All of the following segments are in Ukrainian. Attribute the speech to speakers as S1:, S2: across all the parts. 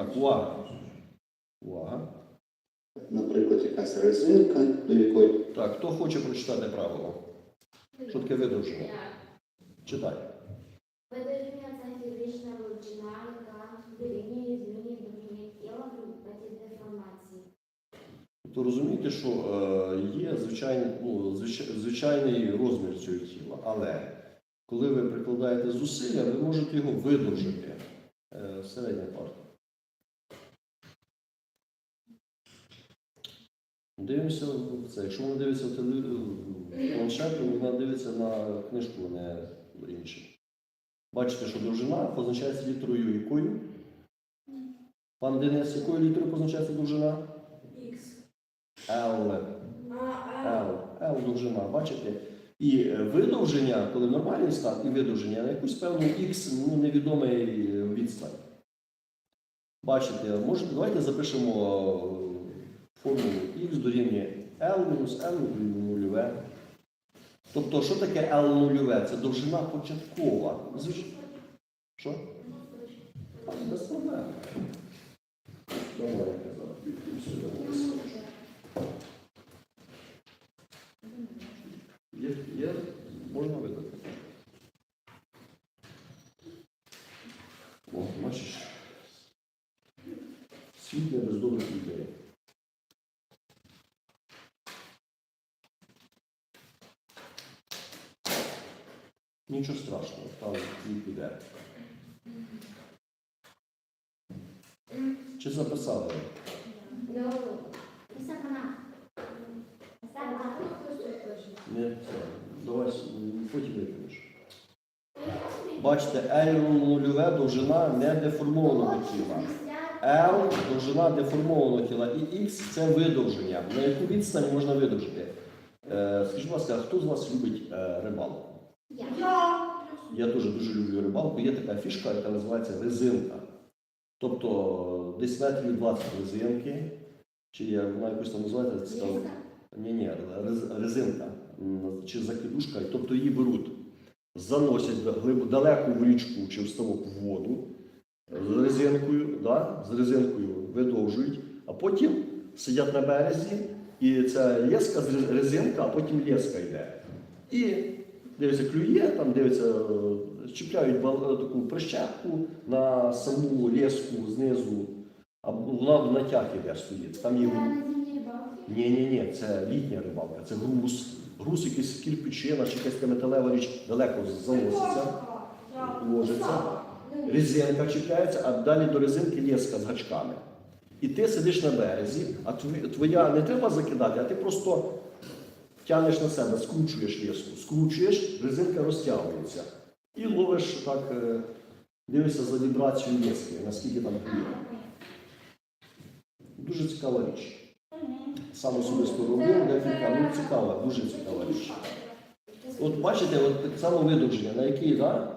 S1: Так, увага. Увага.
S2: Наприклад, якась резинка, до якої
S1: Так, хто хоче прочитати правило? Що таке видовження? Читай.
S3: Видовження це фізична величина, яка дорівнює зміні довжини тіла в результаті деформації.
S1: Тобто розумієте, що е, є звичайний, ну, звичайний розмір цього тіла, але коли ви прикладаєте зусилля, ви можете його видовжити. Е, середня парта. Дивимося це. Якщо вона дивиться в планшет, то вона дивиться на книжку, а не інше. Бачите, що довжина позначається літерою якою? Пан Денис, якою літерою позначається довжина? L. L. L довжина, бачите? І видовження, коли нормальний стан, і видовження на якусь певну X ну, невідомий відстань. Бачите, може, давайте запишемо формулу х дорівнює L мінус L нульове. Тобто, що таке L нульове? Це довжина початкова. Що? Без проблем. Добре, я сюди написано. Є, є, можна видати. О, бачиш. Світ не без добрих ідей. Нічого страшного, там світ піде. Чи записали?
S3: Ну.
S1: Не, це. Давай потім викинеш. Бачите, L нульове довжина недеформованого тіла. L довжина деформованого тіла і X це видовження. На яку відстань можна видовжити? Е, скажіть, будь ласка, хто з вас любить е, рибалку?
S3: Я.
S1: Я теж дуже люблю рибалку. Є така фішка, яка називається резинка. Тобто десь метрів 20 резинки, чи як вона якось там називається, це там- ні, ні, резинка чи закидушка, тобто її беруть, заносять глиб- далеко в річку чи в ставок в воду з резинкою, да, з резинкою видовжують, а потім сидять на березі, і ця леска резинка, а потім леска йде. І дивиться, клює, там дивиться, чіпляють таку прищепку на саму леску знизу, а вона в натяг іде стоїть. Там є ні, ні, ні, це літня рибалка, це груз. Груз якийсь кирпичина чи якась металева річ далеко заноситься, ложиться. Резинка чіпляється, а далі до резинки леска з гачками. І ти сидиш на березі, а твоя не треба закидати, а ти просто тягнеш на себе, скручуєш леску, скручуєш, резинка розтягується. І ловиш так, е, дивишся за вібрацією лески, наскільки там клює. Дуже цікава річ. Сам особисто робив декілька, ну цікава, дуже цікава річ. От бачите, от так само видовження, на який да,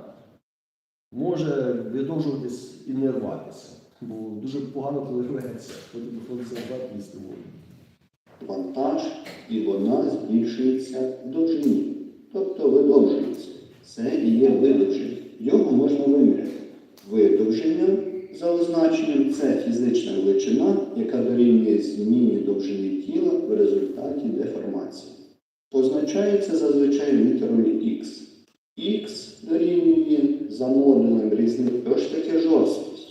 S1: може видовжуватись і не рватися. Бо дуже погано коли рветься, потім приходиться рвати їсти воду.
S2: Вантаж, і вона збільшується довжині, тобто видовжується. Це і є видовження. Його можна виміряти. Видовження за означенням це фізична величина, яка дорівнює зміні довжини тіла в результаті деформації. Позначається зазвичай літерою Х. Х дорівнює за. Що ж таке жорсткість?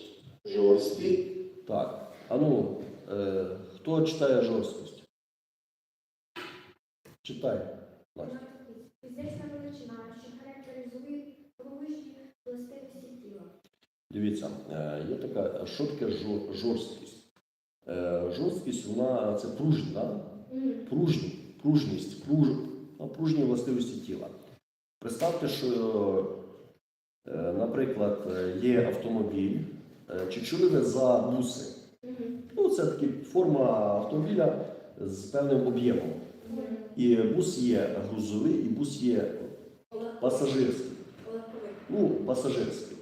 S2: Жорсткість
S1: Так, а ну, е, хто читає жорсткість? Читай.
S3: Фізична величина, що характеризує пружні властивості тіла.
S1: Дивіться, е, є така, що таке жорсткість? Е, Жорсткість, вона це пружність, да? пружні, пружність, пруж, ну, пружні властивості тіла. Представте, що, е, наприклад, є автомобіль, чи чули ви за буси? Ну, це така форма автомобіля з певним об'ємом. І бус є грузовий, і бус є пасажирський. Ну, пасажирський.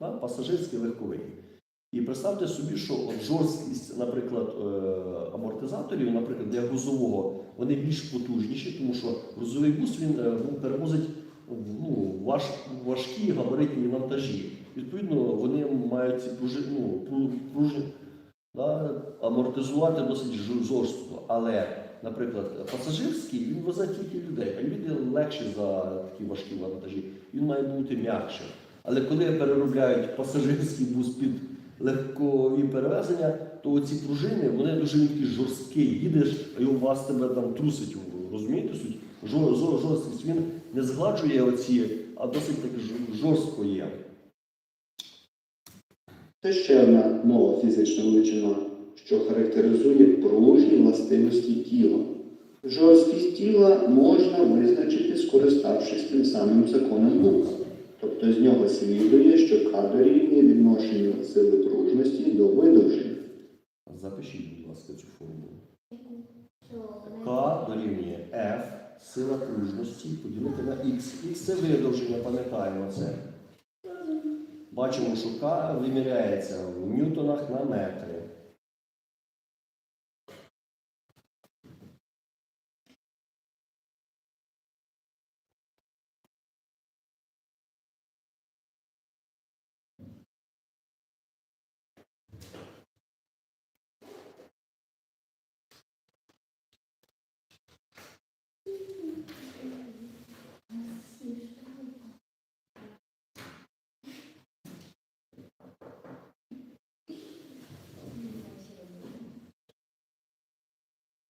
S1: Да? Пасажирський легковий. І представте собі, що от жорсткість, наприклад, е, амортизаторів, наприклад, для грузового, вони більш потужніші, тому що грузовий бус він е, ну, перевозить ну, важ, важкі габаритні вантажі. Відповідно, вони мають ці ну, пру- да, амортизувати досить жорстко. Але, наприклад, пасажирський він везе тільки людей, а люди легші за такі важкі вантажі. Він має бути м'якшим. Але коли переробляють пасажирський бус під легкові перевезення, то ці пружини вони дуже такі жорсткі. Їдеш, а й у вас тебе там трусить. Розумієте суть? Жор, жор, жорсткість він не згладжує оці, а досить так жорстко є.
S2: Це ще одна нова фізична величина, що характеризує пружні властивості тіла. Жорсткість тіла можна визначити, скориставшись тим самим законом Гука. Тобто з нього слідує, що К дорівнює відношенню сили пружності до видовження.
S1: Запишіть, будь ласка, цю формулу. К дорівнює F, сила пружності поділити на X. X це видовження, пам'ятаємо це. Бачимо, що К виміряється в ньютонах на метри.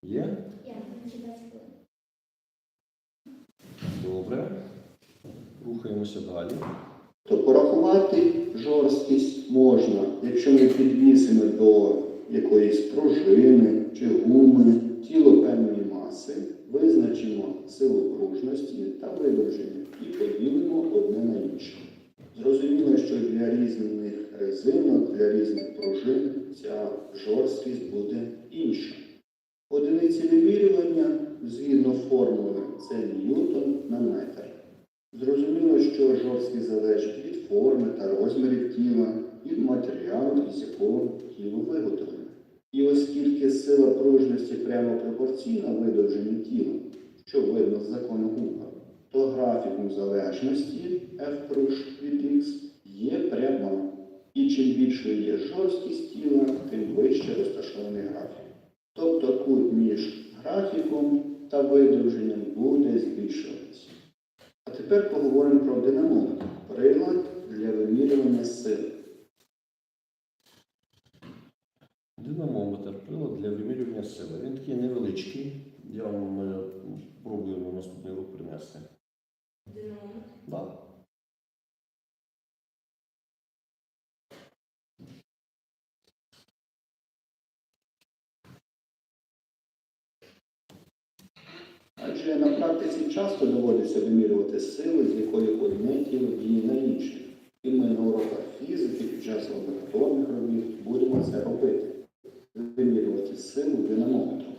S1: Є?
S3: Я
S1: Добре. Рухаємося далі.
S2: То порахувати жорсткість можна, якщо ми підвісимо до якоїсь пружини чи гуми тіло певної маси, визначимо силу пружності та видовження і поділимо одне на інше. Зрозуміло, що для різних резинок, для різних пружин ця жорсткість буде інша. Одиниці вимірювання згідно формули це ньютон на метр. Зрозуміло, що жорсткість залежить від форми та розмірів тіла, від матеріалу, із якого тіло виготовлене. І оскільки сила пружності прямо пропорційна видовженню тіла, що видно з закону Гука, то графіком залежності F пруж від X є пряма. І чим більшою є жорсткість тіла, тим вище розташований графік. Тобто кут між графіком та видовженням буде збільшуватися. А тепер поговоримо про динамометр прилад для вимірювання сили.
S1: Динамометр, прилад для вимірювання сили. Він такий невеличкий. Я вам е, спробую наступний урок принести.
S4: Динамометр.
S1: Да.
S2: Адже на практиці часто доводиться вимірювати сили, з якої одне тіло діє на інше. І ми на уроках фізики під час лабораторних робіт будемо це робити. Вимірювати силу динамометром.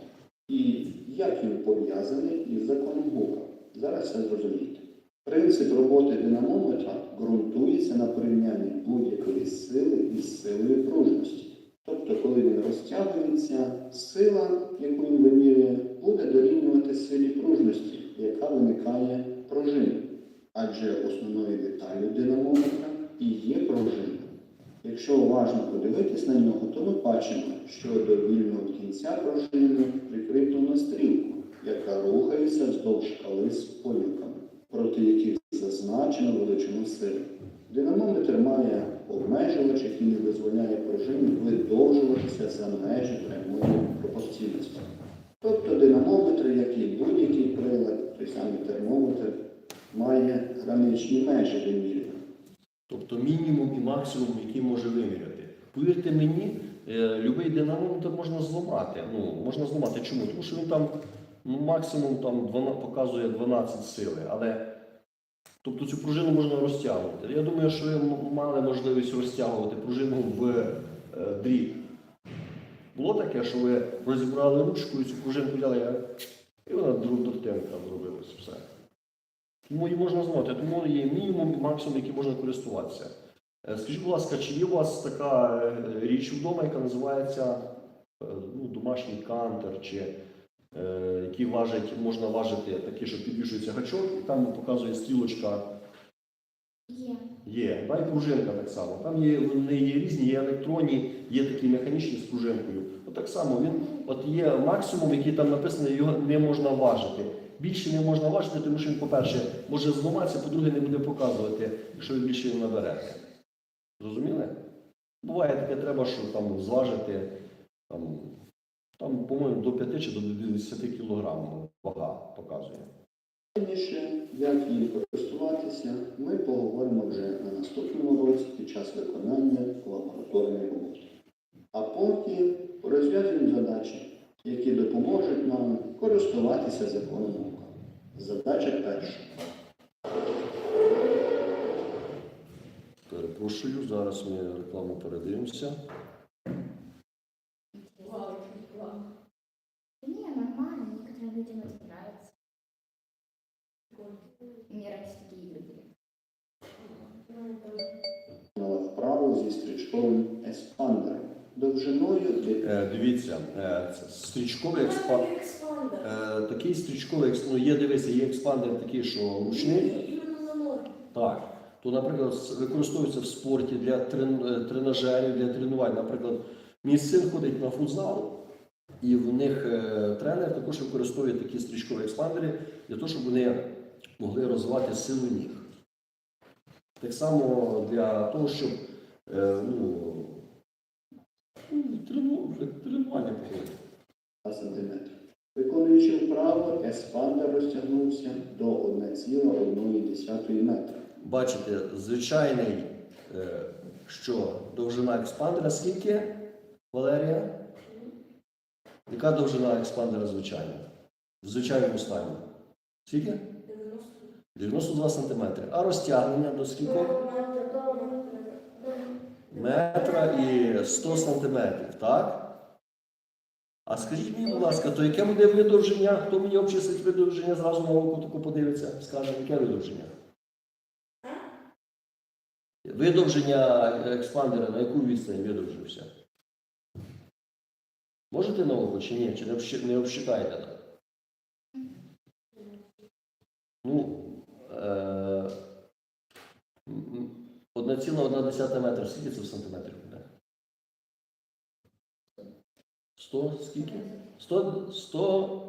S2: І як він пов'язаний із законом Гука. Зараз це зрозумієте. Принцип роботи динамометра ґрунтується на порівнянні будь-якої сили із силою пружності. Тобто, коли він розтягується, сила, яку він вимірює, буде дорівнювати силі пружності, яка виникає пружиною. Адже основною деталлю динамометра і є пружина. Якщо уважно подивитись на нього, то ми бачимо, що до вільного кінця пружини прикріплено стрілку, яка рухається вздовж шкали з полюками, проти яких зазначено величину сили. Динамометр має обмежувач, який не дозволяє пружині видовжуватися за межі прямої пропорційності. Тобто динамометр, як і будь-який прилад, той самий термометр, має граничні межі вимірювання.
S1: Тобто мінімум і максимум, який може виміряти. Повірте мені, е, любий динамометр можна зламати. Ну, можна зламати. Чому? Тому що він там ну, максимум там 12, показує 12 сили. Але тобто цю пружину можна розтягувати. Я думаю, що ви мали можливість розтягувати пружину в е, дріт. Було таке, що ви розібрали ручку і цю пружинку взяли, і вона друг до тенка зробилась все. Тому її можна зламати, тому є мінімум і максимум, який можна користуватися. Е, Скажіть, будь ласка, чи є у вас така е, річ вдома, яка називається е, ну, домашній кантер, чи е, який важить, можна важити такий, що підвішується гачок, і там показує стрілочка.
S3: Є.
S1: Є. Да, і пружинка так само. Там є, вони є різні, є електронні, є такі механічні з пружинкою. Так само він от є максимум, який там написано, його не можна важити. Більше не можна важити, тому що він, по-перше, може зламатися, по-друге, не буде показувати, якщо ви більше не наберете. Зрозуміли? Буває таке, треба, що там зважити там, там по-моєму, до 5 чи до 10 кілограм вага показує.
S2: Як їм користуватися, ми поговоримо вже на наступному році під час виконання лабораторної роботи. А потім розв'язуємо задачі, які допоможуть нам користуватися законом наука. Задача перша.
S1: Перепрошую, зараз ми рекламу передивимося.
S4: Вау, очень классно.
S3: Не, нормально, некоторым людям это нравится. Мне раньше такие игры были.
S2: Виконала вправу зі стрічковим еспандером довжиною
S1: Е, дивіться, е, стрічковий експандер. Е, такий стрічковий екс- ну, є, дивися, є експандер такий, що ручний. Так. То, наприклад, використовується в спорті для тренажерів, для тренувань. Наприклад, мій син ходить на футзал, і в них тренер також використовує такі стрічкові експандери для того, щоб вони могли розвивати силу ніг. Так само для того, щоб ну, ну, трену- тренування проходити.
S2: 2 см. Виконуючи вправу, еспандер розтягнувся до 1,1 метра.
S1: Бачите, звичайний, е, що довжина експандера скільки, Валерія? Яка довжина експандера звичайна? В звичайному стані? Скільки? 92 см. А розтягнення до скільки? Метра і 100 см, так? А скажіть мені, будь ласка, то яке буде видовження? Хто мені обчислить видовження, зразу на око таку подивиться, скаже, яке видовження? Видовження експандера на яку відстань видовжився? Можете на око чи ні? Чи не не обсчитаєте так? Ну, е, 1,1 метра, скільки це в сантиметрах буде? 100, скільки? 100, 100,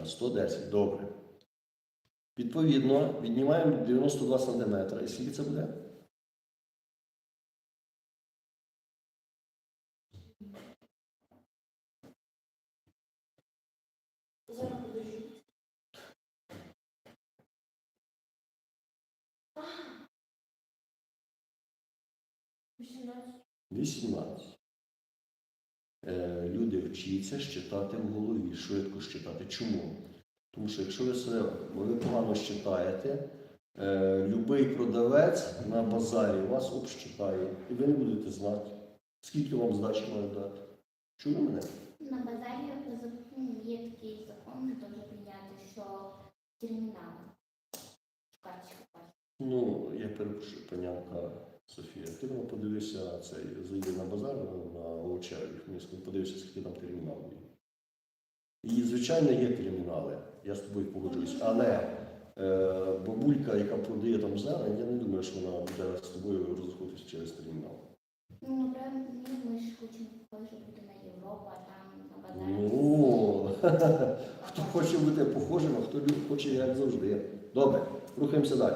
S1: А, 110, добре. Відповідно, віднімаємо 92 см. І скільки це буде? 18. Е, люди вчаться щитати в голові, швидко щитати. Чому? Тому що якщо ви себе ви погано щитаєте, е, любий продавець на базарі вас общитає, і ви не будете знати, скільки вам здачі має дати. Чули мене?
S3: На базарі є такий закон, теж прийняти, що шукати.
S1: Ну, я перепрошую, панянка Софія. Ти ну, подивися цей, зайди на базар на, овочевий місто, подивися, скільки там терміналів є. І, звичайно, є термінали, я з тобою погоджуюсь. Але е, бабулька, яка продає там зелень, я не думаю, що вона буде з тобою розраховуватися через термінал.
S3: Ну, наприклад, ми ж хочемо бути на Європу, а там на базарі.
S1: Ну, хто хоче бути похожим, а хто хоче як завжди. Добре, рухаємося далі.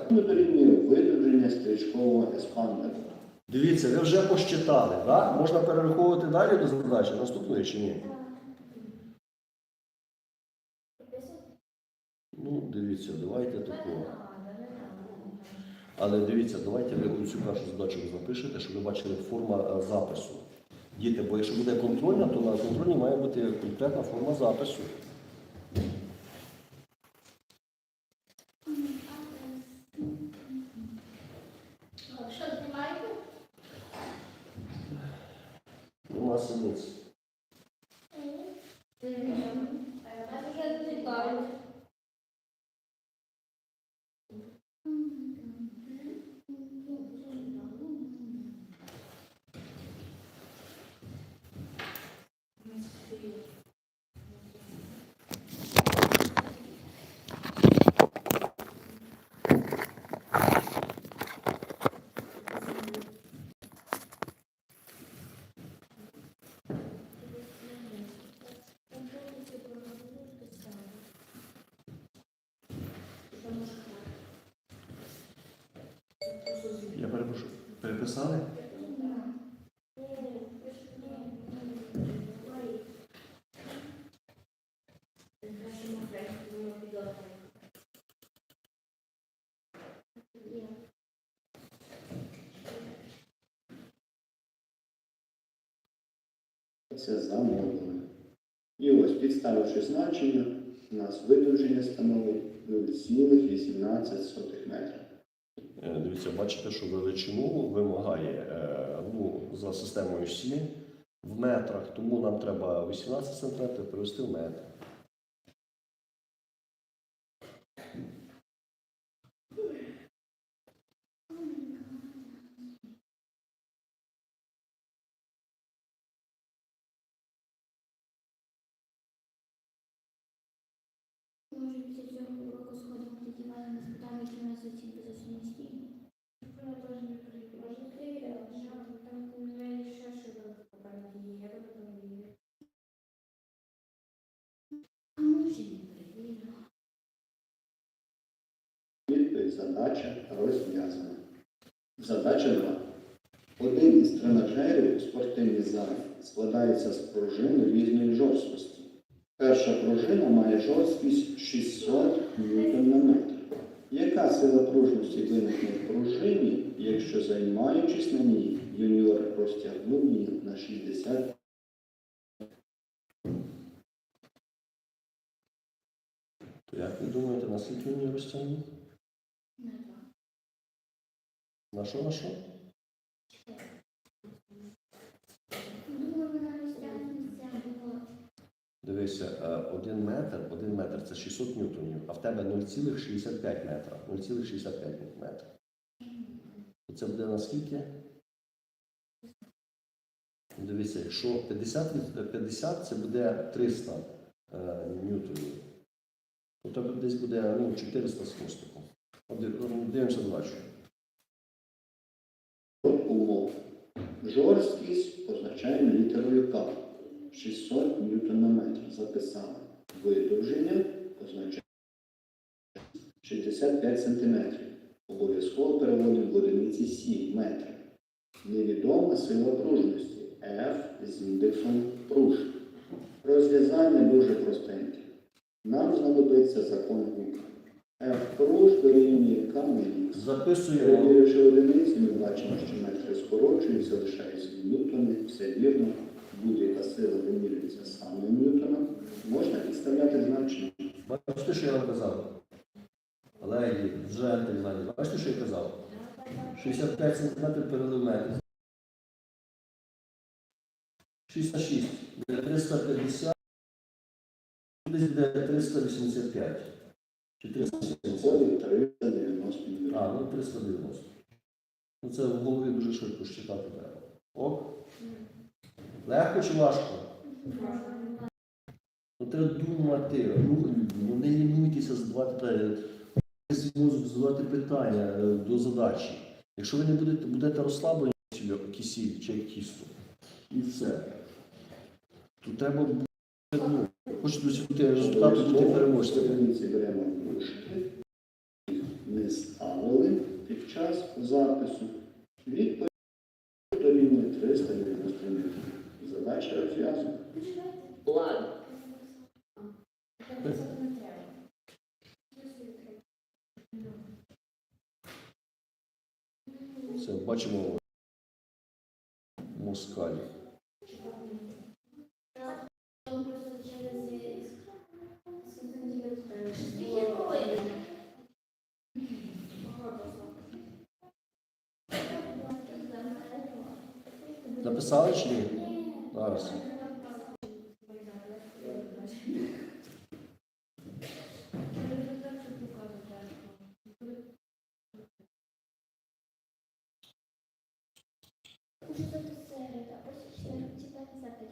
S2: Видовження стрічкового еспандера.
S1: Дивіться, ви вже посчитали, да? можна перераховувати далі до задачі наступної чи ні? Ну, дивіться, давайте такого. Але дивіться, давайте ви цю першу задачу запишете, щоб ви бачили форма е, запису. Діти, бо якщо буде контрольна, то на контрольній має бути конкретна форма запису.
S3: Що, знімаєте?
S1: Нема синиць.
S3: Я вже злітаю.
S4: Тому що це просто звіт.
S1: Я перепрошую. Переписали?
S2: Це замовлено. І ось, підставивши значення, у нас видовження становить 0,18 метра.
S1: Е, Дивіться, бачите, що величину вимагає е, ну, за системою Сі в метрах, тому нам треба 18 см перевести в метр.
S3: Може, після цього уроку сходимо тоді Валя не спитаємо, які нас оцінки за самостійно.
S4: Я теж не. Може, там у мене ще я.
S3: А може не.
S2: Відповідь задача розв'язана. Задача 2. Один із тренажерів у спортивній залі складається з пружин різної жорсткості. Перша пружина має жорсткість 600 ньютон на метр. Яка сила пружності виникне в пружині, якщо займаючись на ній, юніор розтягнув її на 60
S1: То як ви думаєте, наскільки він її розтягнув?
S3: На два.
S1: На що, на що?
S3: Думаю, вона розтягнеться, бо
S1: Дивися, е, один метр, один метр це 600 ньютонів, а в тебе 0,65 метра. 0,65 метра. То Це буде наскільки? Дивися, якщо 50, 50 це буде 300 е, ньютонів. То тебе десь буде ну, 400 з хвостиком. Ну, Дивимося далі.
S2: Жорсткість позначаємо літерою К. 600 ньютон на метр. Записали. Видовження позначаємо 65 сантиметрів. Обов'язково переводимо в одиниці Сі метри. Невідома сила пружності F з індексом пруж. Розв'язання дуже простеньке. Нам знадобиться закон Гука. F пруж дорівнює К на Х.
S1: Записуємо.
S2: Перевіривши одиниці, ми бачимо, що метри скорочуються, лишаються ньютони, все вірно. Будь-яка сила вимірюється саме ньютоном. Можна підставляти значення.
S1: Бачите, що я вам казав? Легі, джентльмени, бачите, що я казав? 65 см перелив метр. 6 на 6. Буде 350. Десь буде 385. Чи 370.
S2: 390 мільйонів.
S1: А, ну 390. Ну це в голові дуже швидко считати треба. Ок? Легко чи важко? Ну треба думати, ну, ну не лінуйтеся задавати. Задавати питання е, до задачі. Якщо ви не будете, будете розслаблені кисіль чи тісто, і все. То треба буде, ну, хочете досягти результату, бути переможцем.
S2: Беремо. Їх Ми ставили під час запису. Відповідь дорівнює 390 мільйонів. Задача розв'язана.
S4: Ладно.
S1: Це бачимо
S3: через.
S1: Написали чи ні? Зараз.
S3: Уже это середа, ось ще читати запит.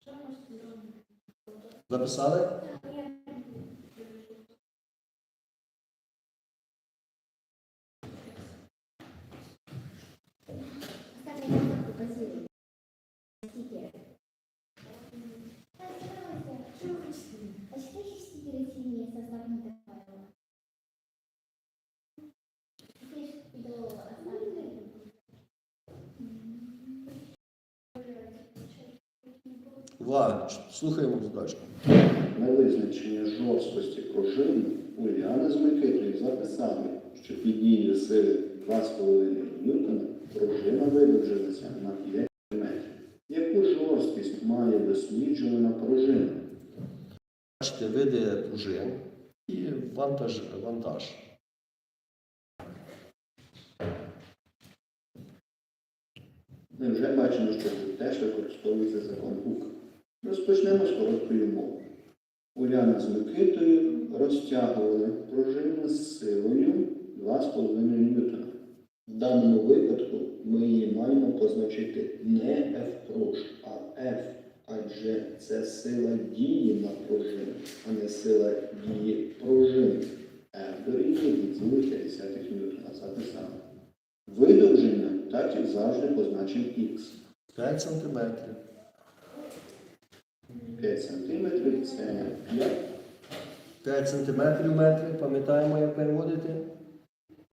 S3: Що можете зробити?
S1: Записали?
S3: Оставлю на позицію. Стікери. А що хочете? А що ще стікери ці
S1: Увага, слухаємо задачку.
S2: На визначення жорсткості пружини Уляна з Микитою записали, що під дією сили 2,5 ньютона пружина видовжилася на 5 метрів. Яку жорсткість має досліджувана пружина?
S1: Бачите види пружин і вантаж. вантаж.
S2: Ми вже бачимо, що тут теж використовується закон Гука. Розпочнемо з короткої мови. Уляна з Микитою розтягували пружину з силою 2,5 ньютона. В даному випадку ми її маємо позначити не F пруж, а F, адже це сила дії на пружину, а не сила дії пружини. F дорівнює 2,5 ньютона. Записали. Видовження так як завжди позначив Х.
S1: 5 сантиметрів.
S2: 5 см це 5
S1: 5 сантиметрів метри, пам'ятаємо, як переводити?